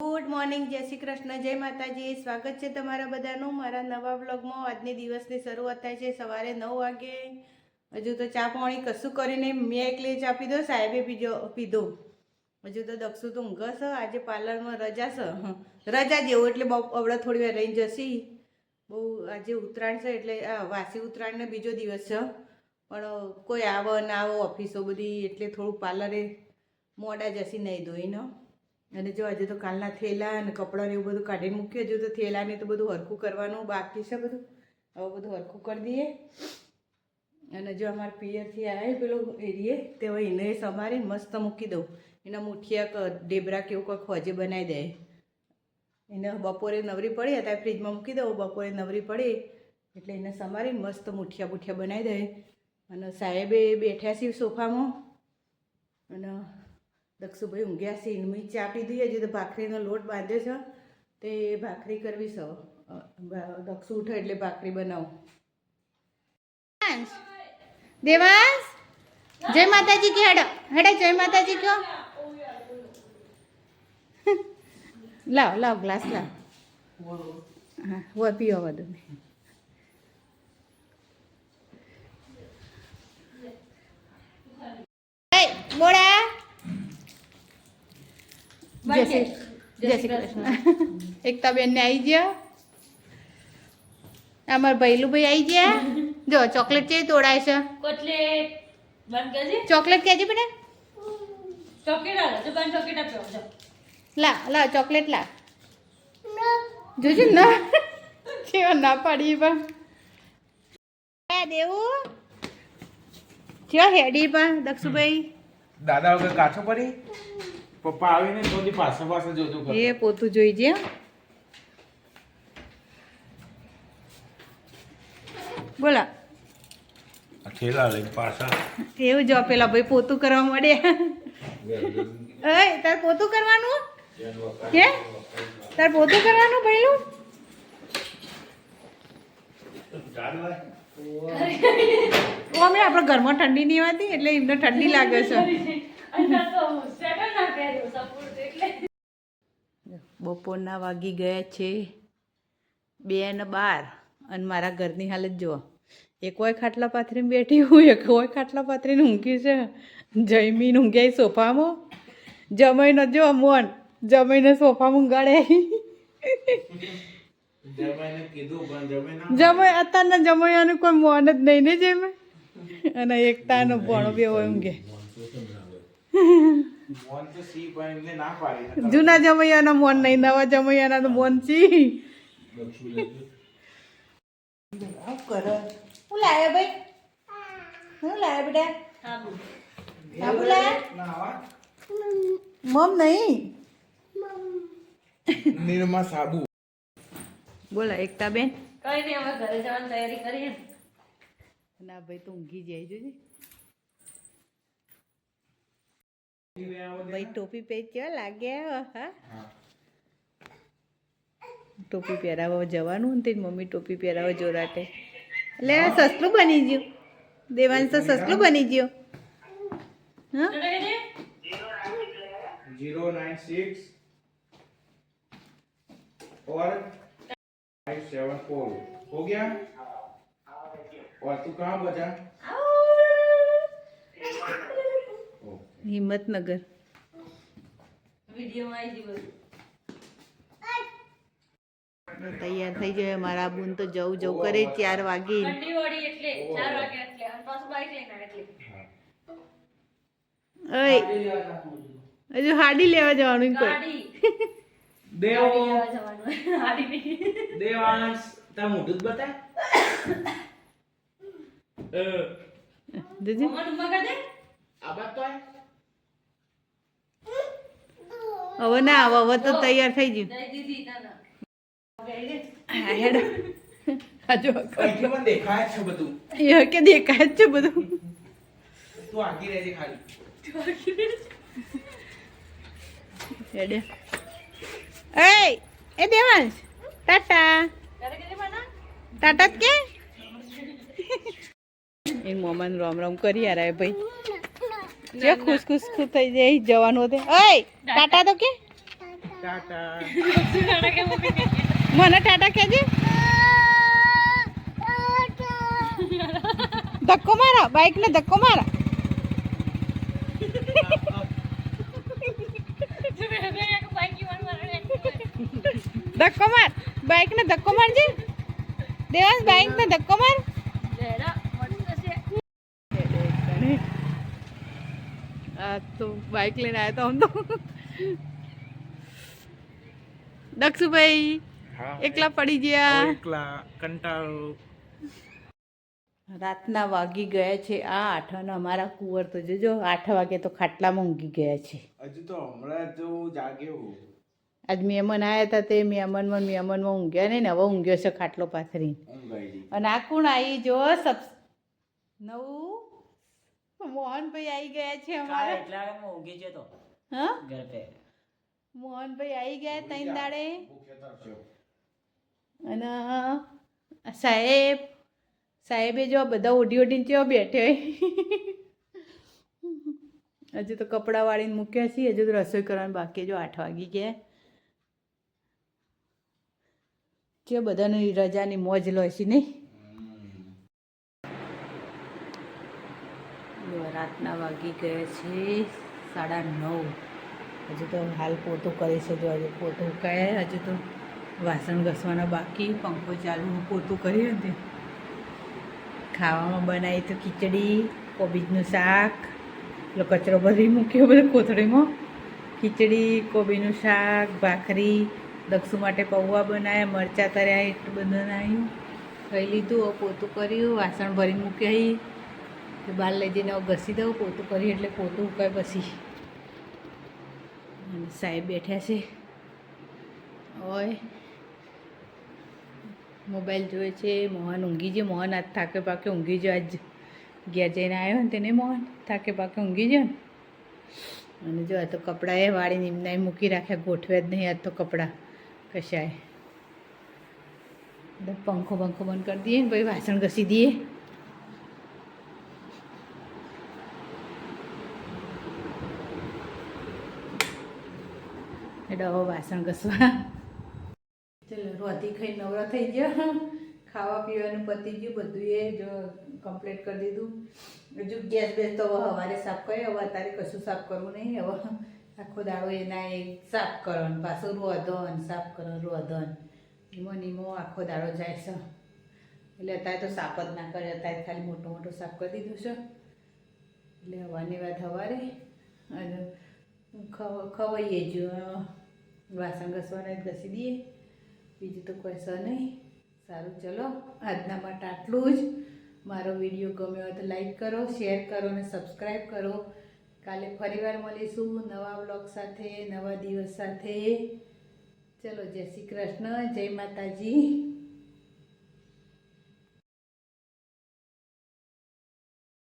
Good morning જય શ્રી કૃષ્ણ, જય માતાજી. સ્વાગત છે તમારા બધાનું મારા નવા બ્લોગમાં આજની દિવસની શરૂઆત થાય છે સવારે નવ વાગે. હજુ તો ચા પાણી કશું કરીને મેં એકલી ચા પીધો સાહેબે પીજો, પીધો. હજુ તો દક્ષુ તો ઊંઘ છે, આજે પાર્લરમાં રજા છે. રજા જેવું એટલે બહુ અવળા થોડી વાર રહીને જશી. બહુ આજે ઉત્તરાયણ છે એટલે, આ વાસી ઉત્તરાયણનો બીજો દિવસ છે. પણ કોઈ આવો ના આવો, ઓફિસો બધી એટલે થોડું પાર્લરે મોડા જશી નહીં ધોઈને. અને જો આજે તો કાલના થેલા અને કપડાં એવું બધું કાઢીને મૂક્યું હજુ તો થેલાને તો બધું હરખું કરવાનું, બાકી છે બધું. હવે બધું હરખું કરી દઈએ. અને જો અમારા પિયરથી આવે પેલો એરીએ, તે હવે એને સમારીને મસ્ત મૂકી દઉં. એના મુઠિયા ડેબરા કે એવું કંઈક હોજે બનાવી દે. એને બપોરે નવરી પડે, અત્યારે ફ્રીજમાં મૂકી દઉં, બપોરે નવરી પડે, એટલે એને સમારીને મસ્ત મુઠિયા બુઠિયા બનાવી દે. અને સાહેબે બેઠ્યા છે સોફામાં. અને દક્ષુભાઈ ઊંઘ્યા છે, એની ચા પીધી હજી તો ભાખરીનો લોટ બાંધ્યો છે. તે ભાખરી કરવી છે દક્ષુ ઉઠે એટલે ભાખરી બનાવું. દેવાંશ. જય માતાજી કે હેડો હેડો જય માતાજી કહો. લાવ લાવ ગ્લાસ લાવ. હા હોય પીવો બધું જય શ્રી જય શ્રી કૃષ્ણ. એકતા બેન ને આવી ગયા? અમાર ભૈલુભાઈ આવી ગયા? જો ચોકલેટ છે તોડાય છે? કોટલેટ. બંધ કરજે ચોકલેટ કેજી બેટા. ચોકલેટ આલો. જો બંધ ચોકલેટ આપજો. જો. લા લા ચોકલેટ લા. જોજો ના. કેવો ના પાડી પણ. દેવું? ચો હેડી પણ દક્ષુભાઈ? દાદા વગર કાચો પડી? પપ્પા આવીને તો પાછળ પાછળ જોતું કરતો. એ પોતું જોઈ જે. બોલા. થેલા લઈ પાછા. એવું જો પેલા ભાઈ પોતું કરવા મળે. એ તાર પોતું કરવાનું? કે? તાર પોતું કરવાનું ભઈલું અમે આપણા ઘરમાં ઠંડી નહીં હોતી એટલે એમને ઠંડી લાગે છે. બપોરના વાગી ગયા છે બે ને બાર. અને મારા ઘરની હાલત જુઓ. એક હોય ખાટલા પાથરીને બેઠી હું એક હોય ખાટલા પાથરીને ઊંઘી છે. જમીન ઊંઘ્યા સોફામાં. જમાઈને જો મોન. જમાઈને સોફામાં ઊંઘાડે જમાઈ અત્યારના જમાયાનું કોઈ મોન જ નહીં ને જેમ. અને એકતાનો ભણો બે હોય ઊંઘે. મોન તો સી પણ એમને ના પાડી નકર જૂના જમૈયાના મોન નહીં નવા જમૈયાના તો મોન છી શું કરે શું ભાઈ? શું લાવ્યા બેટા? સાબુ લાવ્યા? મમ નહીં. નિરમા સાબુ. બોલા એકતા બેન. કઈ નહીં અમે ઘરે જવાની તૈયારી કરીએ. ના ભાઈ તું ઊંઘી જાય જોજે. ભાઈ ટોપી પહેરી કેવા લાગ્યા હા ટોપી પહેરાવવા જવાનું ને તેની મમ્મી ટોપી પહેરાવવા જોરાટે એટલે આ સસલું બની ગયું દેવાંશ તો સસલું બની ગયું હા તો કહેજે जीरो नाइन सिक्स और फाइव सेवन फोर हो गया और तू कहाँ बजा ओके હિંમતનગર. તૈયાર થઈ જાય મારા બુન તો જવું જવું કરે ચાર વાગે. હજુ હાડી લેવા જવાનું કોઈ. દેવાંશ તાર મોઢું હવે ના આવો હવે તો તૈયાર થઈ ગયું. હેડો હજુ દેખાય છે બધું? એ કે દેખાય છે બધું. તું આગી રહેજે ખાલી. હેડે. એ એ દેવાંશ. ટાટા. ટાટા કે? એ મોમાન રામ રામ કરી યાર ભાઈ. જે ખુશ ખુશ ખુશ થઈ જાય જવાનું હતું ઓય ટાટા. તો કે? મને ટાટા કેજે ધક્કો મારા બાઈક ને ધક્કો મારા. ધક્કો માર બાઈક ને ધક્કો મારજે. દેવાસ બાઈક ને ધક્કો માર આ તો બાઇક લઈને આવ્યા તો આમ તો. દક્ષુભાઈ એકલા પડી ગયા. એકલા કંટાળો. રાતના વાગી ગયા છે આ આઠ અને અમારા કુંવર તો જોજો આઠ વાગે તો ખાટલામાં ઊંઘી ગયા છે. હજુ તો હમણાં તો જાગ્યો આજ મહેમાન આવ્યા હતા તે મહેમાનમાં મહેમાનમાં ઊંઘ્યા નહીં ને હવે ઊંઘ્યો છે ખાટલો પાથરી અને આ કોણ આવી જો સબ નવું? મોહનભાઈ આવી ગયા છે અમારા. એટલા હું ઊંઘી જતો હા? ઘર પે. મોહનભાઈ આવી ગયા ત્રણ દાડે. અને સાહેબ સાહેબે જો બધા ઓઢી ઓઢીને ચેવા બેઠે હજુ તો કપડાં વાળીને મૂક્યા છીએ હજુ તો રસોઈ કરવાની બાકી જો આઠ વાગી ગયા. કે બધાની રજાની મોજ લો છે નહીં જો રાતના વાગી ગયા છે, સાડા નવ. હજુ તો હાલ પોતું કરી છે, જો હજુ પોતું ઉકાય હજુ તો વાસણ ઘસવાના બાકી, પંખો ચાલુ પોતું કર્યું ને તે ખાવામાં બનાવી તો ખીચડી, કોબીજનું શાક એટલો કચરો ભરી મૂક્યો, બધો કોથળીમાં. ખીચડી, કોબીનું શાક, ભાખરી, દક્ષુ માટે પૌવા બનાવ્યા, મરચાં તર્યા એટલું બધું બનાવ્યું. ખાઈ લીધું પોતું કર્યું, વાસણ ભરી મૂક્યા તો બહાર લઈ જઈને ઘસી દઉં, પોતું કરી એટલે પોતું ઉકાય પછી. અને સાહેબ બેઠા છે. ઓય. મોબાઈલ જોવે છે, મોહન ઊંઘી ગયો. મોહન આજ થાકે પાકે ઊંઘી ગયો. આજ ઘેર જઈને આવ્યો ને તેને મોહન. થાકે પાકે ઊંઘી ગયો ને. અને જો આ તો કપડાં એ વાળીને એમના મૂકી રાખ્યા. ગોઠવ્યા જ નહીં આજ તો કપડાં. કશાય. પંખો બંખો બંધ કરી દઈએ ને, પછી વાસણ ઘસી દઈએ. એટલે વાસણ ઘસવા ચલો રોધી ખાઈ નવરા થઈ ગયા. ખાવા પીવાનું પતી ગયું, બધું એ જો કમ્પ્લીટ કરી દીધું. હજુ ગેસ બેસ તો હવે સવારે સાફ કર્યો હવે અત્યારે કશું સાફ કરવું નહીં. હવે આખો દાડો એના એ સાફ કરવાનું, પાછું રોધન, સાફ કરો રોધન. નીમો નીમો આખો દાડો જાય છે. એટલે અત્યારે તો સાફ જ ના કરે, અત્યારે ખાલી મોટો મોટો સાફ કરી દીધું છે. એટલે હવાની વાત હવારે. અને ખવ ખવાઈએ જ વાસણ ઘસવાના ઘસી દઈએ. બીજું તો કોઈ સર નહીં. સારું, ચલો. આજના માટે આટલું જ. મારો વીડિયો ગમ્યો હોય તો લાઈક કરો, શેર કરો અને સબસ્ક્રાઈબ કરો. કાલે ફરીવાર મળીશું નવા બ્લોગ સાથે, નવા દિવસ સાથે. ચલો, જય શ્રી કૃષ્ણ, જય માતાજી.